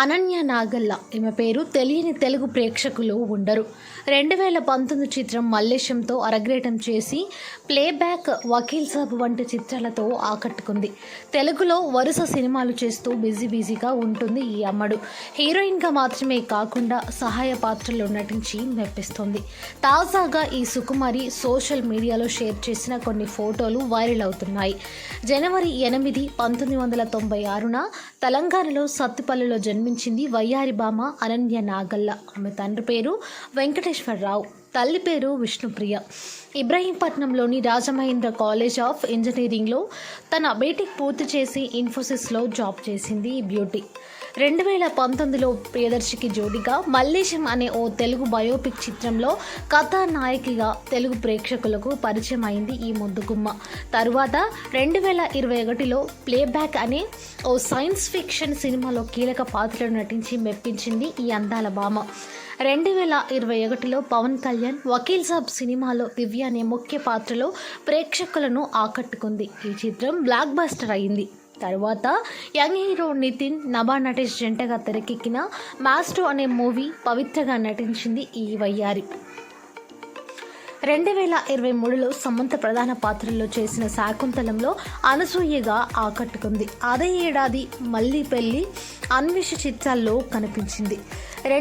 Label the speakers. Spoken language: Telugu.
Speaker 1: అనన్య నాగల్ల ఈమె పేరు తెలియని తెలుగు ప్రేక్షకులు ఉండరు. రెండు వేల పంతొమ్మిది చిత్రం మల్లేశంతో అరగ్రేటం చేసి ప్లేబ్యాక్ వకీల్ సాబ్ వంటి చిత్రాలతో ఆకట్టుకుంది. తెలుగులో వరుస సినిమాలు చేస్తూ బిజీ బిజీగా ఉంటుంది ఈ అమ్మడు. హీరోయిన్గా మాత్రమే కాకుండా సహాయ పాత్రలు నటించి మెప్పిస్తుంది. తాజాగా ఈ సుకుమారి సోషల్ మీడియాలో షేర్ చేసిన కొన్ని ఫోటోలు వైరల్ అవుతున్నాయి. జనవరి ఎనిమిది పంతొమ్మిది వందల తొంభై ఆరున తెలంగాణలో సత్తుపల్లిలో జన్మించింది వయ్యారి బామ అనన్య నాగల్ల. ఆమె తండ్రి పేరు వెంకటేశ్వరరావు. తల్లి పేరు విష్ణుప్రియ. ఇబ్రహీంపట్నంలోని రాజమహేంద్ర కాలేజ్ ఆఫ్ ఇంజనీరింగ్లో తన బీటెక్ పూర్తి చేసి ఇన్ఫోసిస్లో జాబ్ చేసింది ఈ బ్యూటీ. రెండు వేల పంతొమ్మిదిలో ప్రియదర్శికి జోడిగా మల్లేశం అనే ఓ తెలుగు బయోపిక్ చిత్రంలో కథానాయకిగా తెలుగు ప్రేక్షకులకు పరిచయం అయింది ఈ ముద్దుగుమ్మ. తరువాత రెండు వేల ఇరవై ఒకటిలో ప్లేబ్యాక్ అనే ఓ సైన్స్ ఫిక్షన్ సినిమాలో కీలక పాత్రలు నటించి మెప్పించింది ఈ అందాల భామ. రెండు వేల ఇరవై ఒకటిలో పవన్ కళ్యాణ్ వకీల్ సాబ్ సినిమాలో దివ్య అనే ముఖ్య పాత్రలో ప్రేక్షకులను ఆకట్టుకుంది. ఈ చిత్రం బ్లాక్ బస్టర్ అయింది. తర్వాత యంగ్ హీరో నితిన్ నభా నటేష్ జంటగా తెరకెక్కిన మాస్టో అనే మూవీ పవిత్రగా నటించింది ఈ వయ్యారి. రెండు వేల ఇరవై మూడులో సమంత ప్రధాన పాత్రలో చేసిన శాకుంతలంలో అనసూయగా ఆకట్టుకుంది. అదే ఏడాది మళ్ళీ పెళ్ళి అన్వేష చిత్రాల్లో కనిపించింది. రెండు